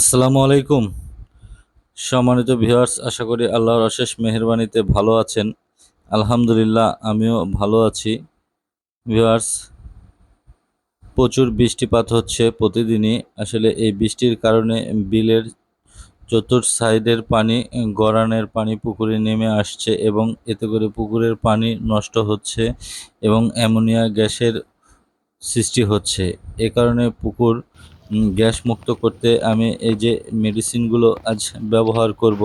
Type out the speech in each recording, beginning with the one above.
আসসালামু আলাইকুম। সম্মানিত ভিউয়ার্স, আশা করি আল্লাহর অশেষ মেহেরবানিতে ভালো আছেন। আলহামদুলিল্লাহ, আমিও ভালো আছি। ভিউয়ার্স, প্রচুর বৃষ্টিপাত হচ্ছে প্রতিদিনই। আসলে এই বৃষ্টির কারণে বিলের চতুর সাইডের পানি গড়ানের পানি পুকুরে নেমে আসছে এবং এতে করে পুকুরের পানি নষ্ট হচ্ছে এবং অ্যামোনিয়া গ্যাসের সৃষ্টি হচ্ছে। এ কারণে পুকুর গ্যাস মুক্ত করতে আমি এই যে মেডিসিনগুলো আজ ব্যবহার করব।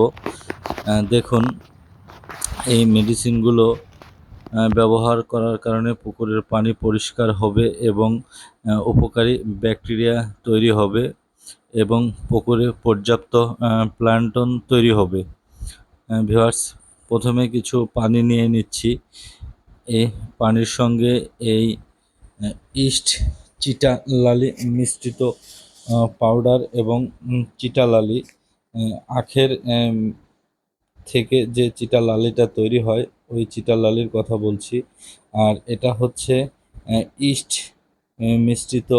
দেখুন, এই মেডিসিনগুলো ব্যবহার করার কারণে পুকুরের পানি পরিষ্কার হবে এবং উপকারী ব্যাকটেরিয়া তৈরি হবে এবং পুকুরে পর্যাপ্ত প্লান্টন তৈরি হবে। ভিউয়ার্স প্রথমে কিছু পানি নিয়ে নিচ্ছি। এই পানির সঙ্গে এই ইস্ট চিটা লালি মিশ্রিত পাউডার এবং উম, চিটা লালি আখের থেকে যে চিটা লালিটা তৈরি হয় ওই চিটা লালির কথা বলছি। আর এটা হচ্ছে ইস্ট মিশ্রিত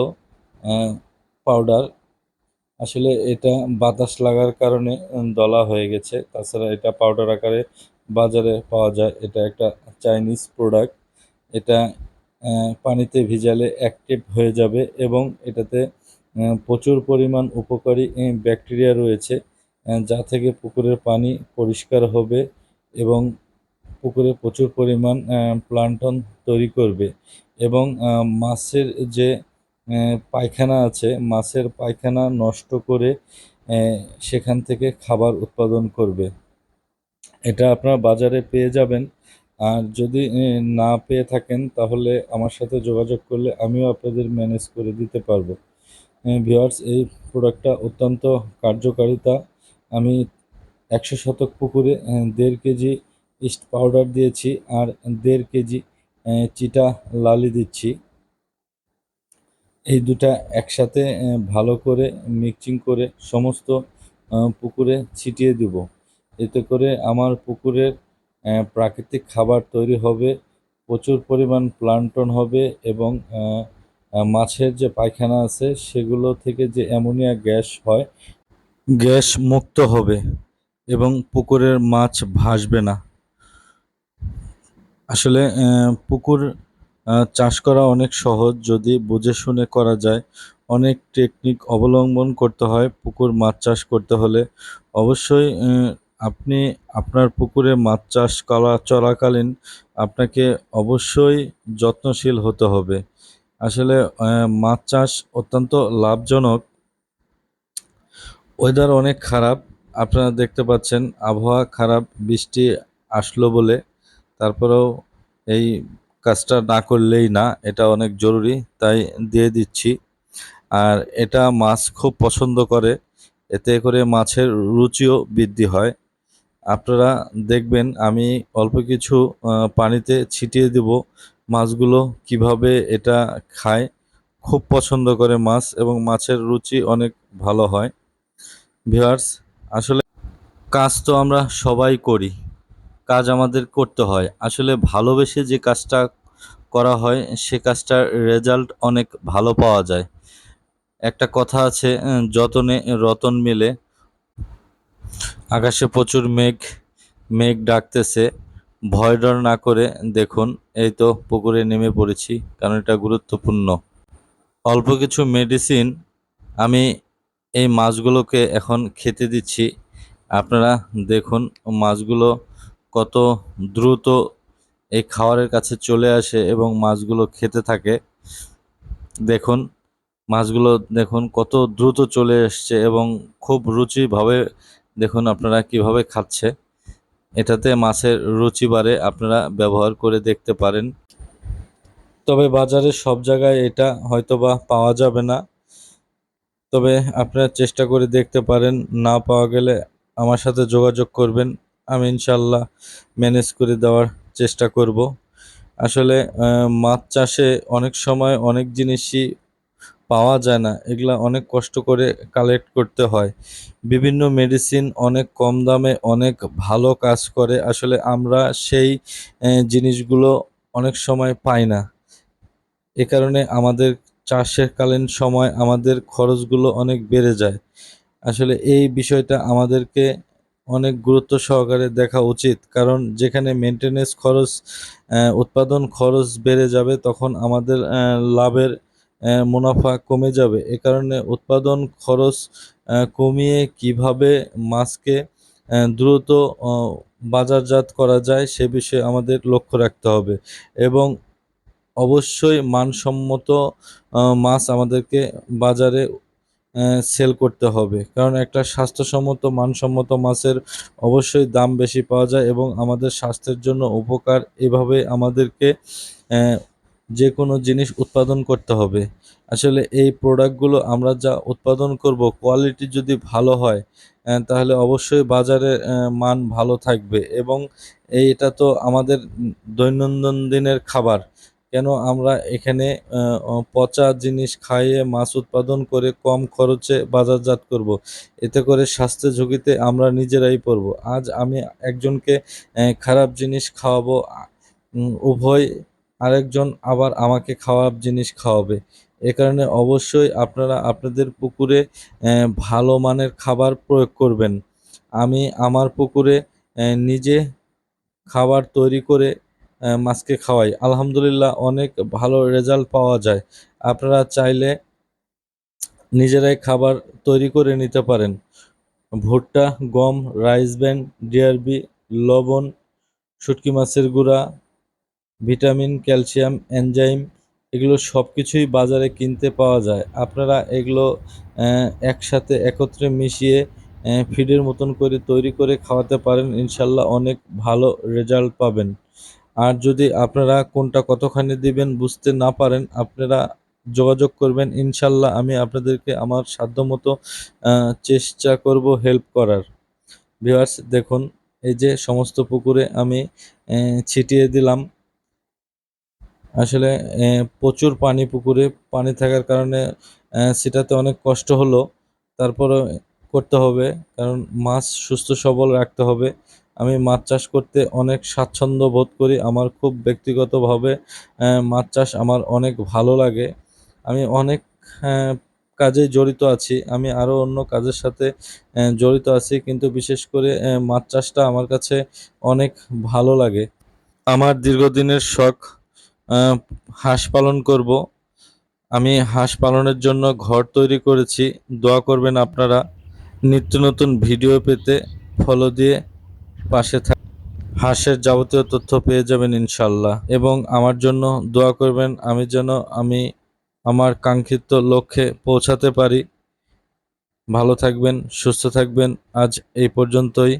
পাউডার আসলে এটা বাতাস লাগার কারণে দলা হয়ে গেছে। তাছাড়া এটা পাউডার আকারে বাজারে পাওয়া যায়। এটা একটা চাইনিজ প্রোডাক্ট এটা পানিতে ভিজালে অ্যাক্টিভ হয়ে যাবে এবং এটাতে প্রচুর পরিমাণ উপকারী ব্যাকটেরিয়া রয়েছে যা থেকে পুকুরের পানি পরিষ্কার হবে এবং পুকুরে প্রচুর পরিমাণ প্লান্টন তৈরি করবে এবং মাছের যে পায়খানা আছে, মাছের পায়খানা নষ্ট করে সেখান থেকে খাবার উৎপাদন করবে। এটা আপনারা বাজারে পেয়ে যাবেন। আর যদি না পেয়ে থাকেন, তাহলে আমার সাথে যোগাযোগ করলে আমিও আপনাদের ম্যানেজ করে দিতে পারব। ভিওয়ার্স এই প্রোডাক্টটা অত্যন্ত কার্যকারিতা। আমি একশো শতক পুকুরে দেড় কেজি ইস্ট পাউডার দিয়েছি আর দেড় কেজি চিটা লালি দিচ্ছি। এই দুটা একসাথে ভালো করে মিক্সিং করে সমস্ত পুকুরে ছিটিয়ে দেব। এতে করে আমার পুকুরের প্রাকৃতিক খাবার তৈরি হবে, প্রচুর পরিমাণ প্লান্টন হবে এবং মাছের যে পায়খানা আছে সেগুলো থেকে যে অ্যামোনিয়া গ্যাস হয়, গ্যাস মুক্ত হবে এবং পুকুরের মাছ ভাসবে না। আসলে পুকুর চাষ করা অনেক সহজ যদি বুঝে শুনে করা যায়। অনেক টেকনিক অবলম্বন করতে হয় পুকুর মাছ চাষ করতে হলে। অবশ্যই আপনি আপনার পুকুরে মাছ চাষ করা, চলাকালীন আপনাকে অবশ্যই যত্নশীল হতে হবে। আসলে মাছ চাষ অত্যন্ত লাভজনক। ওয়েদার অনেক খারাপ, আপনারা দেখতে পাচ্ছেন আবহাওয়া খারাপ, বৃষ্টি আসলো বলে। তারপরেও এই কাজটা না করলেই না, এটা অনেক জরুরি, তাই দিয়ে দিচ্ছি। আর এটা মাছ খুব পছন্দ করে, এতে করে মাছের রুচিও বৃদ্ধি হয়। আপনারা দেখবেন আমি অল্প কিছু পানিতে ছিটিয়ে দেব মাছগুলো, কীভাবে এটা খায়। খুব পছন্দ করে মাছ এবং মাছের রুচি অনেক ভালো হয়। ভিউয়ার্স, আসলে কাজ তো আমরা সবাই করি, কাজ আমাদের করতে হয়। আসলে ভালোবেসে যে কাজটা করা হয়, সে কাজটার রেজাল্ট অনেক ভালো পাওয়া যায়। একটা কথা আছে যতনে রতন মেলে আকাশে প্রচুর মেঘ মেঘ ডাকতেছে। ভয় ডর না করে দেখুন, এই তো পুকুরে নেমে পড়েছি, কারণ এটা গুরুত্বপূর্ণ। অল্প কিছু মেডিসিন আমি এই মাছগুলোকে এখন খেতে দিচ্ছি। আপনারা দেখুন মাছগুলো কত দ্রুত এই খাওয়ারের কাছে চলে আসে এবং মাছগুলো খেতে থাকে। দেখুন, মাছগুলো দেখুন কত দ্রুত চলে এসছে এবং খুব রুচিভাবে দেখুন আপনারা কীভাবে খাচ্ছে। এটাতে মাছের রুচি বাড়ে, আপনারা ব্যবহার করে দেখতে পারেন। তবে বাজারে সব জায়গায় এটা হয়তোবা পাওয়া যাবে না। তবে আপনারা চেষ্টা করে দেখতে পারেন, না পাওয়া গেলে আমার সাথে যোগাযোগ করবেন। আমি ইনশাল্লাহ ম্যানেজ করে দেওয়ার চেষ্টা করব। আসলে মাছ চাষে অনেক সময় অনেক জিনিসই পাওয়া যায় না। এগুলা অনেক কষ্ট করে কালেক্ট করতে হয়। বিভিন্ন মেডিসিন অনেক কম দামে অনেক ভালো কাজ করে। আসলে আমরা সেই জিনিসগুলো অনেক সময় পাই না। এ কারণে আমাদের চাষের কালীন সময় আমাদের খরচগুলো অনেক বেড়ে যায়। আসলে এই বিষয়টা আমাদেরকে অনেক গুরুত্ব সহকারে দেখা উচিত। কারণ যেখানে মেনটেনেন্স খরচ উৎপাদন খরচ বেড়ে যাবে, তখন আমাদের লাভের মুনাফা কমে যাবে। এ কারণে উৎপাদন খরচ কমিয়ে কীভাবে মাছকে দ্রুত বাজারজাত করা যায় সে বিষয়ে আমাদের লক্ষ্য রাখতে হবে এবং অবশ্যই মানসম্মত মাছ আমাদেরকে বাজারে সেল করতে হবে। কারণ একটা স্বাস্থ্যসম্মত, মানসম্মত মাছের অবশ্যই দাম বেশি পাওয়া যায় এবং আমাদের স্বাস্থ্যের জন্য উপকার এভাবে আমাদেরকে যে কোনো জিনিস উৎপাদন করতে হবে। আসলে এই প্রোডাক্টগুলো আমরা যা উৎপাদন করব কোয়ালিটি যদি ভালো হয় তাহলে অবশ্যই বাজারে মান ভালো থাকবে এবং এইটা তো আমাদের দৈনন্দিন দিনের খাবার। কেন আমরা এখানে পচা জিনিস খাইয়ে মাছ উৎপাদন করে কম খরচে বাজারজাত করব। এতে করে স্বাস্থ্য ঝুঁকিতে আমরা নিজেরাই পড়ব। আজ আমি একজনকে খারাপ জিনিস খাওয়াবো উভয় আরেকজন আবার আমাকে খারাপ জিনিস খাওয়াবে। এ কারণে অবশ্যই আপনারা আপনাদের পুকুরে ভালো মানের খাবার প্রয়োগ করবেন। আমি আমার পুকুরে নিজে খাবার তৈরি করে মাছকে খাওয়াই। আলহামদুলিল্লাহ অনেক ভালো রেজাল্ট পাওয়া যায়। আপনারা চাইলে নিজেরাই খাবার তৈরি করে নিতে পারেন। ভুট্টা, গম, রাইস ব্যান ডিআরবি লবণ, শুটকি মাছের গুঁড়া ভিটামিন, ক্যালসিয়াম, এনজাইম, এগুলো সব কিছুই বাজারে কিনতে পাওয়া যায়। আপনারা এগুলো একসাথে একত্রে মিশিয়ে ফিডের মতন করে তৈরি করে খাওয়াতে পারেন। ইনশাল্লাহ অনেক ভালো রেজাল্ট পাবেন। আর যদি আপনারা কোনটা কতখানি দিবেন বুঝতে না পারেন, আপনারা যোগাযোগ করবেন। ইনশাল্লাহ আমি আপনাদেরকে আমার সাধ্যমতো চেষ্টা করব হেল্প করার। ভিউয়ার্স, দেখুন, এই যে সমস্ত পুকুরে আমি ছিটিয়ে দিলাম। আসলে প্রচুর পানি পুকুরে পানি থাকার কারণে সেটাতে অনেক কষ্ট হলো। তারপরে করতে হবে, কারণ মাছ সুস্থ সবল রাখতে হবে। আমি মাছ চাষ করতে অনেক স্বাচ্ছন্দ্য বোধ করি, আমার খুব ব্যক্তিগতভাবে মাছ চাষ আমার অনেক ভালো লাগে। আমি অনেক কাজে জড়িত আছি, আমি আরও অন্য কাজের সাথে জড়িত আছি, কিন্তু বিশেষ করে মাছ চাষটা আমার কাছে অনেক ভালো লাগে। আমার দীর্ঘদিনের শখ হাঁস পালন করব। আমি হাঁস পালনের জন্য ঘর তৈরি করেছি। দোয়া করবেন আপনারা নিত্য নতুন ভিডিও পেতে ফলো দিয়ে পাশে থাক হাঁসের যাবতীয় তথ্য পেয়ে যাবেন ইনশাল্লাহ। এবং আমার জন্য দোয়া করবেন, আমি যেন আমি আমার কাঙ্ক্ষিত লক্ষ্যে পৌঁছাতে পারি। ভালো থাকবেন, সুস্থ থাকবেন। আজ এই পর্যন্তই।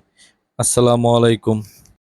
আসসালামু আলাইকুম।